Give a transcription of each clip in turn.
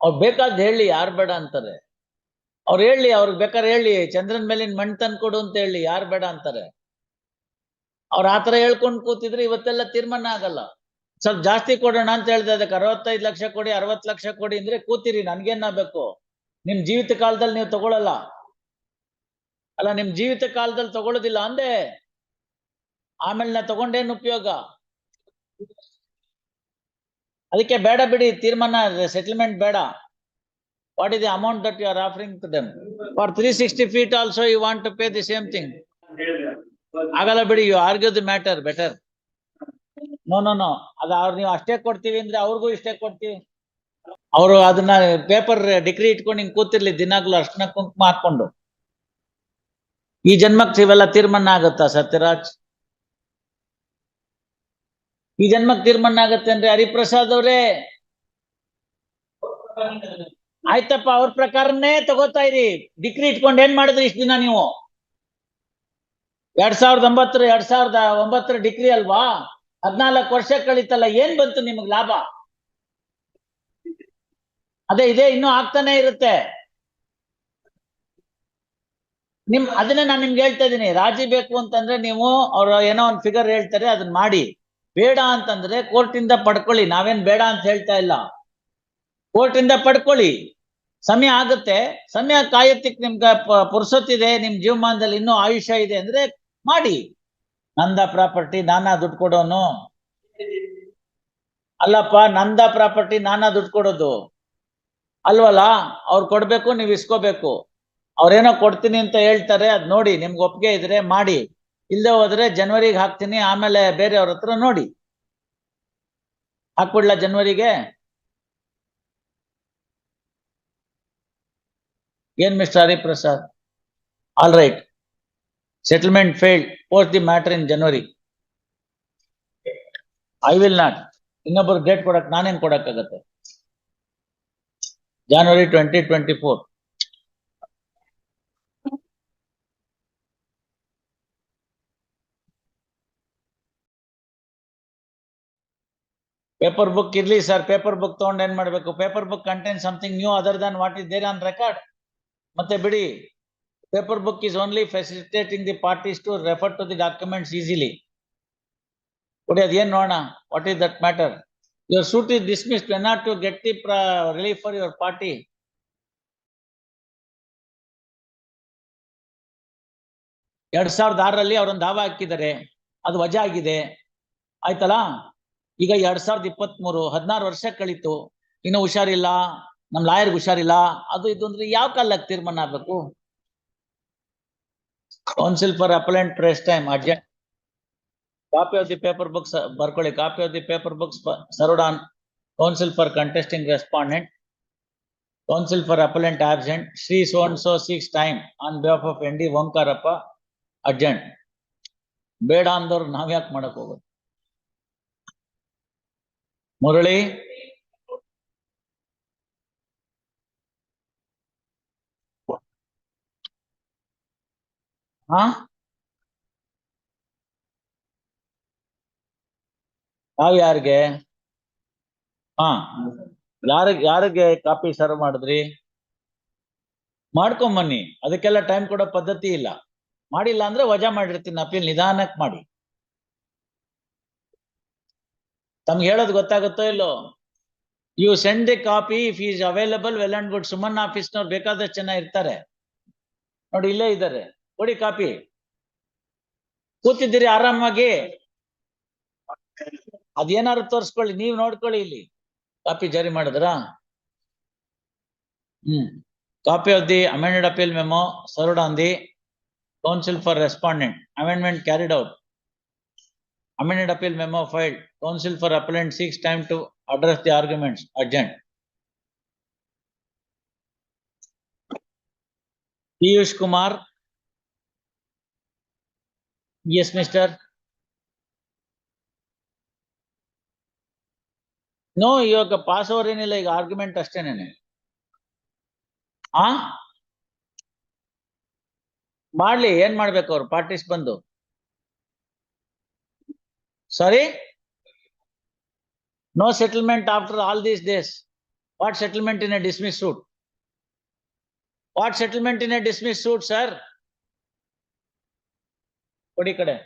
ಅವ್ರು ಬೇಕಾದ್ ಹೇಳಿ, ಯಾರು ಬೇಡ ಅಂತಾರೆ. ಅವ್ರು ಹೇಳಿ ಅವ್ರಿಗೆ ಬೇಕಾದ್ರೆ ಹೇಳಿ, ಚಂದ್ರನ ಮೇಲಿನ ತಂದು ಕೊಡು ಅಂತ ಹೇಳಿ, ಯಾರು ಬೇಡ ಅಂತಾರೆ. ಅವ್ರ ಆತರ ಹೇಳ್ಕೊಂಡು ಕೂತಿದ್ರೆ ಇವತ್ತೆಲ್ಲ ತೀರ್ಮಾನ ಆಗಲ್ಲ. ಸ್ವಲ್ಪ ಜಾಸ್ತಿ ಕೊಡೋಣ ಅಂತ ಹೇಳ್ತಾ ಅದಕ್ಕೆ ಅರವತ್ತೈದು ಲಕ್ಷ ಕೊಡಿ ಅರವತ್ ಲಕ್ಷ ಕೊಡಿ ಅಂದ್ರೆ ಕೂತಿರಿ, ನನ್ಗೇನ್ ಬೇಕು ನಿಮ್ ಜೀವಿತ ಕಾಲದಲ್ಲಿ ನೀವು ತಗೊಳಲ್ಲ. ಅಲ್ಲ, ನಿಮ್ ಜೀವಿತ ಕಾಲದಲ್ಲಿ ತಗೊಳ್ಳೋದಿಲ್ಲ ಅಂದೆ. ಆಮೇಲೆ ನಾ ತಗೊಂಡೇನು ಉಪಯೋಗ? ಅದಕ್ಕೆ ಬೇಡ ಬಿಡಿ, ತೀರ್ಮಾನ ಸೆಟಲ್ಮೆಂಟ್ ಬೇಡ. What is the amount that you are offering to them for three sixty feet also you want to pay the same thing ಆಗಲ್ಲ ಬಿಡಿ you argue the matter better no no no ಅದ ಅವ್ರು ನೀವು ಅಷ್ಟೇ ಕೊಡ್ತೀವಿ ಅಂದ್ರೆ ಅವ್ರಿಗೂ ಇಷ್ಟೇ ಕೊಡ್ತೀವಿ. ಅವರು ಅದನ್ನ ಪೇಪರ್ ಡಿಗ್ರಿ ಇಟ್ಕೊಂಡು ಹಿಂಗ್ ಕೂತಿರ್ಲಿ, ದಿನಾಗ್ಲೂ ಅರ್ಶನ ಕುಂಕುಮ ಹಾಕೊಂಡು ಈ ಜನ್ಮಕ್ಕೆ ಇವೆಲ್ಲ ತೀರ್ಮಾನ ಆಗುತ್ತಾ ಸತ್ಯರಾಜ್? ಈ ಜನ್ಮಕ್ಕೆ ತೀರ್ಮಾನ ಅಂದ್ರೆ ಹರಿಪ್ರಸಾದ್ ಅವರೇ. ಆಯ್ತಪ್ಪ, ಅವ್ರ ಪ್ರಕಾರನೇ ತಗೋತಾ ಇರಿ. ಡಿಗ್ರಿ ಇಟ್ಕೊಂಡು ಏನ್ ಮಾಡಿದ್ರಿ ಇಷ್ಟ ದಿನ ನೀವು? ಎರಡ್ ಸಾವಿರದ ಒಂಬತ್ತರ, ಎರಡ್ ಸಾವಿರದ ಒಂಬತ್ತರ ಡಿಗ್ರಿ ಅಲ್ವಾ? ಹದ್ನಾಲ್ಕು ವರ್ಷ ಕಳೀತಲ್ಲ, ಏನ್ ಬಂತು ನಿಮಗ್ ಲಾಭ? ಅದೇ, ಇದೆ ಇನ್ನು ಆಗ್ತಾನೆ ಇರುತ್ತೆ. ನಿಮ್, ಅದನ್ನೇ ನಾನು ನಿಮ್ಗೆ ಹೇಳ್ತಾ ಇದೀನಿ ರಾಜಿ ಬೇಕು ಅಂತಂದ್ರೆ ನೀವು ಅವ್ರ ಏನೋ ಒಂದ್ ಫಿಗರ್ ಹೇಳ್ತಾರೆ ಅದನ್ನ ಮಾಡಿ. ಬೇಡ ಅಂತಂದ್ರೆ ಕೋರ್ಟಿಂದ ಪಡ್ಕೊಳ್ಳಿ. ನಾವೇನ್ ಬೇಡ ಅಂತ ಹೇಳ್ತಾ ಇಲ್ಲ. ಕೋರ್ಟಿಂದ ಪಡ್ಕೊಳ್ಳಿ. ಸಮಯ ಆಗುತ್ತೆ. ಸಮಯ ಕಾಯತ್ತಿಕ್ ನಿಮ್ಗೆ ಪುರ್ಸೊತ್ತಿದೆ. ನಿಮ್ ಜೀವಮಾನದಲ್ಲಿ ಇನ್ನೂ ಆಯುಷ್ಯ ಇದೆ ಅಂದ್ರೆ ಮಾಡಿ. ನಂದ ಪ್ರಾಪರ್ಟಿ, ನಾನಾ ದುಡ್ಡು ಕೊಡೋನು. ಅಲ್ಲಪ್ಪ, ನಂದ ಪ್ರಾಪರ್ಟಿ, ನಾನಾ ದುಡ್ಡು ಕೊಡೋದು. ಅಲ್ವಲ್ಲ? ಅವ್ರು ಕೊಡ್ಬೇಕು, ನೀವು ಇಸ್ಕೋಬೇಕು. ಅವ್ರೇನೋ ಕೊಡ್ತೀನಿ ಅಂತ ಹೇಳ್ತಾರೆ. ಅದ್ ನೋಡಿ, ನಿಮ್ಗೆ ಒಪ್ಪಿಗೆ ಇದ್ರೆ ಮಾಡಿ. ಇಲ್ಲದೆ ಹೋದ್ರೆ ಜನವರಿಗೆ ಹಾಕ್ತೀನಿ, ಆಮೇಲೆ ಬೇರೆಯವ್ರ ಹತ್ರ ನೋಡಿ. ಹಾಕ್ಬಿಡ್ಲಾ ಜನವರಿಗೆ? ಏನ್ mister Hariprasad? All right settlement failed post the matter in January I will not ಇನ್ನೊಬ್ಬರು ಡೇಟ್ ಕೊಡಕ್, ನಾನೇನ್ ಕೊಡಕ್ಕಾಗತ್ತೆ? January twenty twenty four paper book ಇರ್ಲಿ ಸರ್ ಪೇಪರ್ ಬುಕ್ ತಗೊಂಡ್ ಏನ್ ಮಾಡ್ಬೇಕು? Paper book contain something new other than what is there on record ಮತ್ತೆ ಬಿಡಿ paper book is only facilitating the parties to refer to the documents easily ಕೊಡಿ ಅದೇನ್ ನೋಡೋಣ? What is that matter your suit is dismissed not to get the relief for your party ಎರಡ್ ಸಾವಿರದ ಆರರಲ್ಲಿ ಅವರೊಂದು ದಾವ ಹಾಕಿದ್ದಾರೆ. ಅದು ವಜಾ ಆಗಿದೆ. ಆಯ್ತಲ್ಲ? ಈಗ ಎರಡ್ ಸಾವಿರದ ಇಪ್ಪತ್ತ್ ಮೂರು ಹದಿನಾರು ವರ್ಷ ಕಳೀತು. ಇನ್ನು ಹುಷಾರಿಲ್ಲ, ನಮ್ ಲಾಯರ್ಗೆ ಹುಷಾರಿಲ್ಲ. ಅದು ಇದು ಅಂದ್ರೆ ಯಾವ ಕಾಲಕ್ಕೆ ತೀರ್ಮಾನ ಆಗ್ಬೇಕು? Counsel for appellant press time urgent copy of the paper books ಬರ್ಕೊಳ್ಳಿ. Copy of the paper books ಸರೋಡಾನ್ counsel for contesting respondent counsel for appellant absent Shri soan so six time on behalf of N D Omkarappa urgent ಬೇಡ ಅಂದವ್ರು ನಾವ್ ಯಾಕೆ ಮಾಡಕ್ ಹೋಗೋದು? ಮುರಳಿ ಹಾ ನಾವ್ ಯಾರಿಗೆ ಹಾ ಯಾರಿಗ್ ಯಾರಿಗೆ ಕಾಪಿ ಸರ್ವ್ ಮಾಡಿದ್ರಿ ಮಾಡ್ಕೊಂಬನ್ನಿ ಅದಕ್ಕೆಲ್ಲ ಟೈಮ್ ಕೊಡೋ ಪದ್ಧತಿ ಇಲ್ಲ ಮಾಡಿಲ್ಲ ಅಂದ್ರೆ ವಜಾ ಮಾಡಿರ್ತೀನಿ ಅಪೀಲ್ ನಿಧಾನಕ್ ಮಾಡಿ ತಮ್ಗೆ ಹೇಳೋದು ಗೊತ್ತಾಗುತ್ತೋ ಇಲ್ಲೋ? You send the copy if is available well and good Suman ಆಫೀಸ್ನವ್ರು ಬೇಕಾದಷ್ಟು ಜನ ಇರ್ತಾರೆ. ನೋಡಿ ಇಲ್ಲೇ ಇದ್ದಾರೆ. ಕೊಡಿ ಕಾಪಿ ಕೂತಿದ್ದೀರಿ ಆರಾಮಾಗಿ? ಅದೇನಾದ್ರು ತೋರಿಸ್ಕೊಳ್ಳಿ ನೀವ್ ನೋಡ್ಕೊಳ್ಳಿ ಇಲ್ಲಿ. ಕಾಪಿ ಜಾರಿ ಮಾಡಿದ್ರ? ಹ್ಮ್. Copy of the amended appeal memo served on the counsel for respondent amendment carried out amended appeal memo filed, counsel for appellant seeks time to address the arguments, urgent. Piyush Kumar. Yes, mister. No, ಇವಾಗ pass over ಏನಿಲ್ಲ ಈಗ argument ಅಷ್ಟೇನೇನೆ ಆ ಮಾಡ್ಲಿ ಏನ್ ಮಾಡ್ಬೇಕು ಅವ್ರು parties ಬಂದು Sorry? No settlement after all these days. What settlement in a dismiss suit? What settlement in a dismiss suit, sir? Kodikade.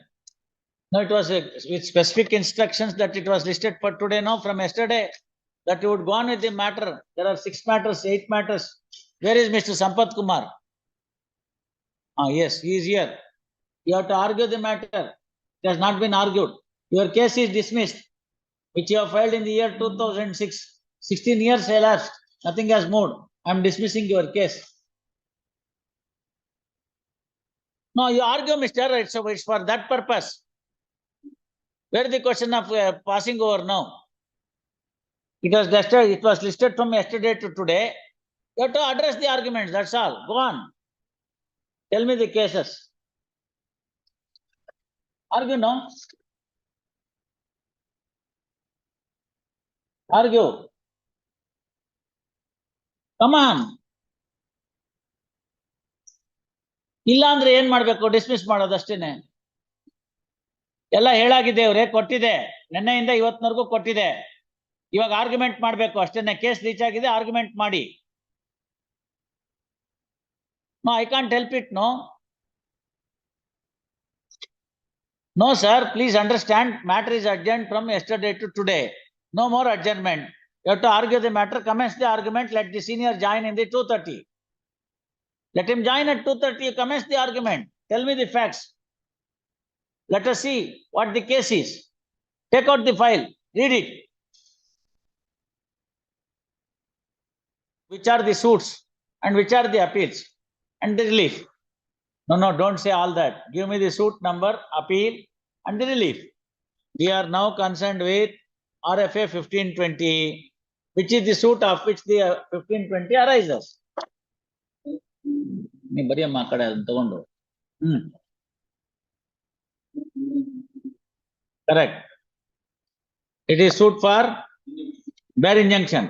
No, it was a, with specific instructions that it was listed for today, no, from yesterday, that you would go on with the matter. There are six matters, eight matters. Where is Mr. Sampath Kumar? Ah, yes, he is here. You have to argue the matter. It has not been argued. Your case is dismissed which you have filed in the year two thousand six. Sixteen years elapsed, nothing has moved. I am dismissing your case. No, you argue, Mr. It's, it's for that purpose. Where is the question of uh, passing over now? It was listed, it was listed from yesterday to today. You have to address the arguments, that's all. Go on. Tell me the cases. Argue, no? Argue. Come on. ಇಲ್ಲ ಅಂದ್ರೆ ಏನ್ ಮಾಡ್ಬೇಕು? Dismiss ಮಾಡೋದು ಅಷ್ಟೇನೆ ಎಲ್ಲ ಹೇಳಾಗಿದೆ ಅವ್ರೆ, ಕೊಟ್ಟಿದೆ. ನಿನ್ನೆಯಿಂದ ಇವತ್ತಿನವರೆಗೂ ಕೊಟ್ಟಿದೆ. ಇವಾಗ ಆರ್ಗ್ಯುಮೆಂಟ್ ಮಾಡ್ಬೇಕು. ಅಷ್ಟೇನೆ. ಕೇಸ್ ರೀಚ್ ಆಗಿದೆ ಆರ್ಗ್ಯುಮೆಂಟ್ ಮಾಡಿ. I can't help it no no sir please understand matter is urgent from yesterday to today No more adjournment. You have to argue the matter, commence the argument, let the senior join in the 2.30. Let him join at 2.30, commence the argument. Tell me the facts. Let us see what the case is. Take out the file, read it. Which are the suits and which are the appeals and the relief. No, no, don't say all that. Give me the suit number, appeal and the relief. We are now concerned with RFA fifteen twenty, which is the suit of which the uh, fifteen twenty arises. ನೀ ಬರೀಯಮ್ಮ ಆ ಕಡೆ ಅದನ್ನ ತಗೊಂಡು hmm correct it is suit for bare injunction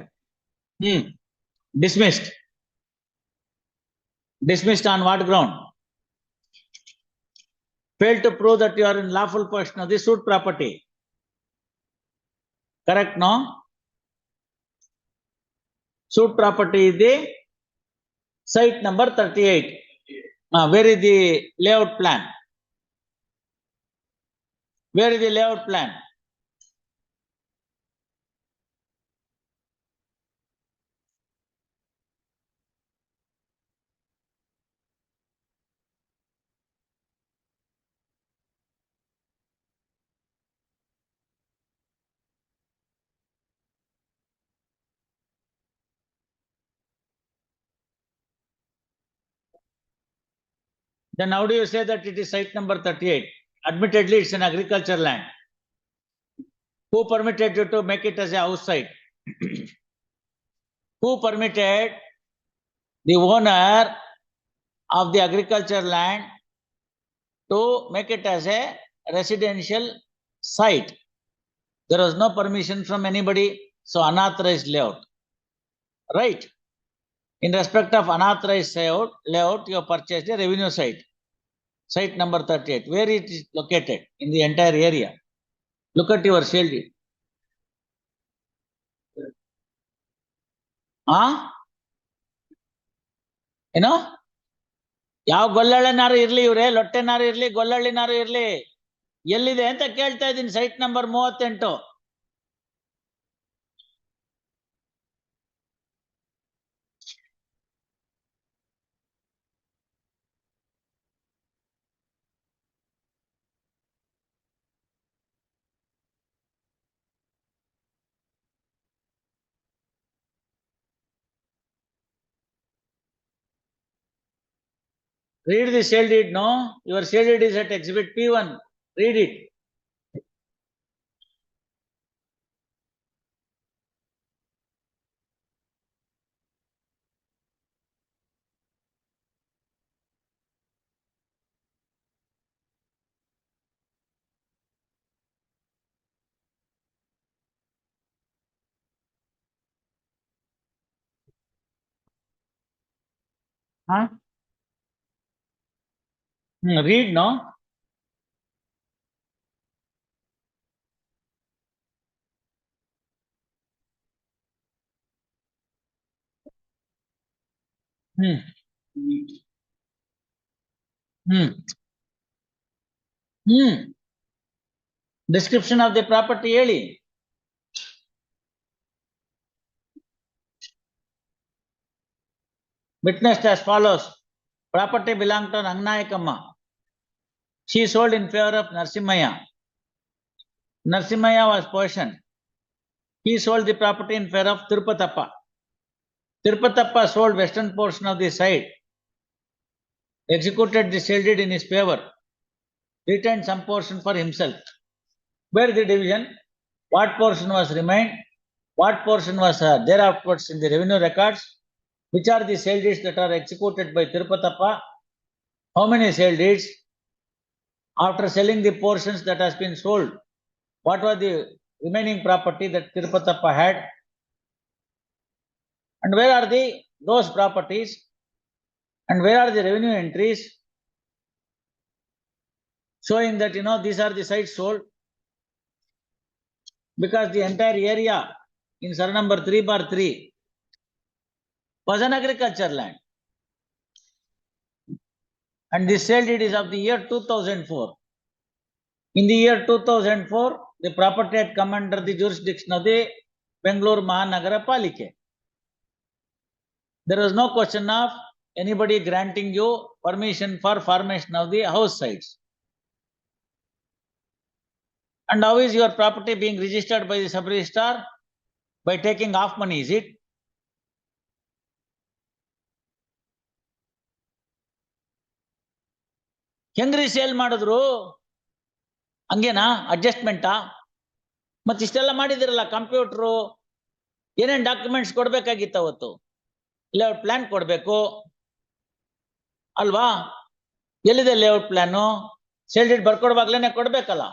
hmm dismissed dismissed on what ground failed to prove that you are in lawful possession of the suit property. Correct, no? Suit property is the site number thirty-eight. Uh, where is the layout plan? Where is the layout plan? Then how do you say that it is site number thirty-eight? Admittedly, it's an agriculture land. Who permitted you to make it as a house site? Who permitted the owner of the agriculture land to make it as a residential site? There was no permission from anybody, so unauthorized layout. Right? In respect of unauthorized layout, layout, you have purchased a revenue site. Site number thirty-eight, where it is located in the entire area. Look at your shield. Huh? ಏನು ಯಾವ ಗೊಲ್ಲಳ್ಳಿನಾರು ಇರ್ಲಿ ಇವ್ರೆ ಲೊಟ್ಟೆನಾರು ಇರ್ಲಿ ಗೊಲ್ಲಳ್ಳಿನಾರು ಇರ್ಲಿ ಎಲ್ಲಿದೆ ಅಂತ ಕೇಳ್ತಾ ಇದ್ದೀನಿ ಸೈಟ್ ನಂಬರ್ ಮೂವತ್ತೆಂಟು Read the shell deed, no? Your shell deed is at exhibit P one. Read it. Huh? read now hmm hmm hmm description of the property heli witnessed as follows property belonged to Nangnayakamma She sold in favor of Narsimaya. Narsimaya was possession. He sold the property in favor of Tirupatappa. Tirupatappa sold western portion of the site. Executed the sale deed in his favor. Retained some portion for himself. Where the division? What portion was remained? What portion was uh, there afterwards in the revenue records? Which are the sale deeds that are executed by Tirupatappa? How many sale deeds? After selling the portions that has been sold, what was the remaining property that Tirupatappa had? And where are the, those properties? And where are the revenue entries? Showing that, you know, these are the sites sold. Because the entire area in survey number three bar three was an agriculture land. And this sale deed is of the year two thousand four. In the year two thousand four, the property had come under the jurisdiction of the Bangalore Mahanagara Palike. There was no question of anybody granting you permission for formation of the house sites. And how is your property being registered by the sub-registrar? By taking off money, is it? ಹೆಂಗ್ರಿ sale ಮಾಡಿದ್ರು? ಹಂಗೇನಾ? ಅಡ್ಜಸ್ಟ್ಮೆಂಟಾ ಮತ್ತೆ ಇಷ್ಟೆಲ್ಲ ಮಾಡಿದಿರಲ್ಲ computer ಏನೇನು documents ಕೊಡ್ಬೇಕಾಗಿತ್ತು ಅವತ್ತು? Layout plan ಕೊಡಬೇಕು? ಅಲ್ವಾ? ಎಲ್ಲಿದೆ ಲೇಔಟ್ ಪ್ಲಾನು ಸೇಲ್ ಡೇಟ್ ಬರ್ಕೊಡ್ವಾಗ್ಲೇನೆ ಕೊಡ್ಬೇಕಲ್ಲ?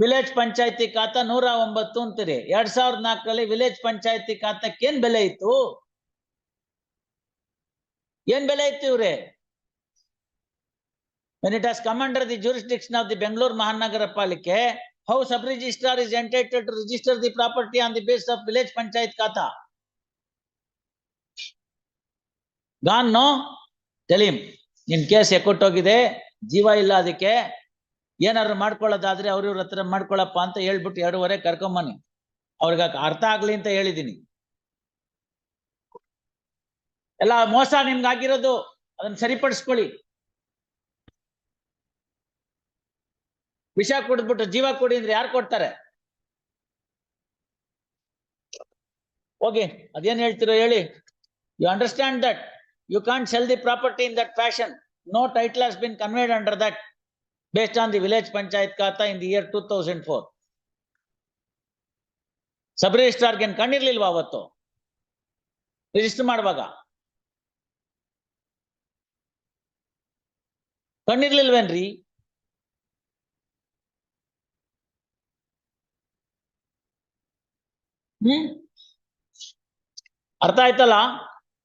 ವಿಲೇಜ್ ಪಂಚಾಯತಿ ಖಾತಾ ನೂರ ಒಂಬತ್ತು ಅಂತೀರಿ. ಎರಡ್ ಸಾವಿರದ ನಾಲ್ಕರಲ್ಲಿ ವಿಲೇಜ್ ಪಂಚಾಯತಿ ಖಾತಾಕ್ಕೆ ಬೆಲೆ ಇತ್ತು? ಏನ್ ಬೆಲೆ ಇತ್ತಿವ್ರೆ when it as commander the jurisdiction of the Bengaluru Mahanagara Palike how sub registrar is entitled to register the property on the base of village panchayat khata gone no ತೆಲೀಮ್ ನಿನ್ ಕೇಸ್ ಎಕ್ಕೊಟ್ಟೋಗಿದೆ ಜೀವ ಇಲ್ಲ ಅದಕ್ಕೆ, ಏನಾದ್ರು ಮಾಡ್ಕೊಳ್ಳೋದಾದ್ರೆ ಅವ್ರ ಇವ್ರ ಹತ್ರ ಮಾಡ್ಕೊಳ್ಳಪ್ಪ ಅಂತ ಹೇಳ್ಬಿಟ್ಟು ಎರಡೂವರೆ ಕರ್ಕೊಂಬನಿ ಅವ್ರಿಗೆ ಅರ್ಥ ಆಗ್ಲಿ ಅಂತ ಹೇಳಿದ್ದೀನಿ ಎಲ್ಲ ಮೋಸ ನಿಮ್ಗೆ ಆಗಿರೋದು ಅದನ್ನ ಸರಿಪಡಿಸ್ಕೊಳ್ಳಿ. ವಿಷ ಕುಡಿದ್ಬಿಟ್ಟು ಜೀವ ಕೊಡಿ ಅಂದ್ರೆ ಯಾರು ಕೊಡ್ತಾರೆ? ಓಕೆ, ಅದೇನ್ ಹೇಳ್ತಿರೋ ಹೇಳಿ. You understand that you can't sell the property in that fashion no title has been conveyed under that based on the village panchayat khata in the year two thousand four sub ರಿಜಿಸ್ಟ್ರಾರ್ಗೆ ಕಣ್ಣಿರ್ಲಿಲ್ವಾ ಅವತ್ತು? Register ಮಾಡುವಾಗ? ಕಣ್ಣಿರ್ಲಿಲ್ವೇನ್ರಿ? ಹ್ಮ್? ಅರ್ಥ ಆಯ್ತಲ್ಲ?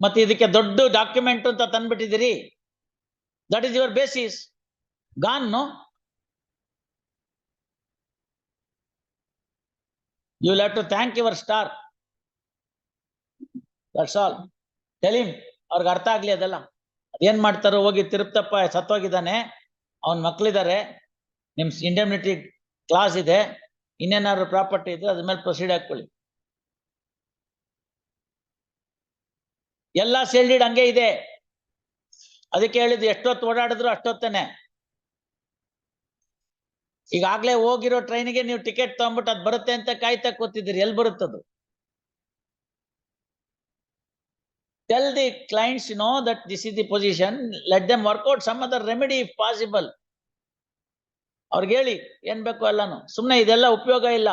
ಮತ್ತೆ ಇದಕ್ಕೆ ದೊಡ್ಡ document ಅಂತ ತಂದ್ಬಿಟ್ಟಿದ್ದೀರಿ. That is your basis gone you have to thank your star that's all tell him ಅವ್ರಿಗೆ ಅರ್ಥ ಆಗ್ಲಿ ಅದೆಲ್ಲ. ಅದೇನ್ ಮಾಡ್ತಾರೋ ಹೋಗಿ ತಿರುಪ್ತಪ್ಪ ಸತ್ತೋಗಿದ್ದಾನೆ. ಅವನ್ ಮಕ್ಳಿದಾರೆ. ನಿಮ್ ಇಂಡೆಮಿನಿಟಿ ಕ್ಲಾಸ್ ಇದೆ. ಇನ್ನೇನಾದ್ರು ಪ್ರಾಪರ್ಟಿ ಇದ್ರೆ ಅದ್ರ ಮೇಲೆ ಪ್ರೊಸೀಡ್ ಹಾಕೊಳ್ಳಿ ಎಲ್ಲ ಸೇಲ್ಡಿಡ್ ಹಂಗೆ ಇದೆ. ಅದಕ್ಕೆ ಹೇಳಿದ್ದು ಎಷ್ಟೊತ್ತು ಓಡಾಡಿದ್ರು ಅಷ್ಟೊತ್ತೇನೆ. ಈಗಾಗ್ಲೇ ಹೋಗಿರೋ ಟ್ರೈನಿಗೆ ನೀವು ಟಿಕೆಟ್ ತಗೊಂಡ್ಬಿಟ್ಟು ಅದು ಬರುತ್ತೆ ಅಂತ ಕಾಯ್ತಾ ಕೂತಿದ್ದೀರಿ. ಎಲ್ಲಿ ಬರುತ್ತದು? Tell the clients no that this is the position let them work out some other remedy if possible ಅವ್ರಿಗೆ ಹೇಳಿ, ಏನ್ ಬೇಕು ಎಲ್ಲಾನು? ಸುಮ್ನೆ ಇದೆಲ್ಲ ಉಪಯೋಗ ಇಲ್ಲ.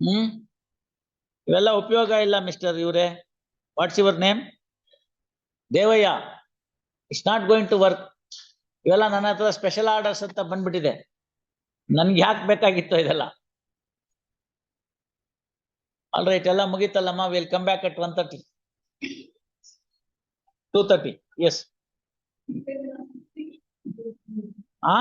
ಹ್ಮ್? ಇವೆಲ್ಲ ಉಪಯೋಗ ಇಲ್ಲ ಮಿಸ್ಟರ್ ಇವರೇ. What's your name Devayya. It's not going to work ಇವೆಲ್ಲ ನನ್ನ ಹತ್ರ ಸ್ಪೆಷಲ್ ಆರ್ಡರ್ಸ್ ಅಂತ ಬಂದ್ಬಿಟ್ಟಿದೆ. ನನ್ಗೆ ಯಾಕೆ ಬೇಕಾಗಿತ್ತು ಇದೆಲ್ಲ? ಆಲ್ ರೈಟ್ ಎಲ್ಲ ಮುಗೀತಲ್ಲಮ್ಮ will come back at one thirty two thirty yes ಆ?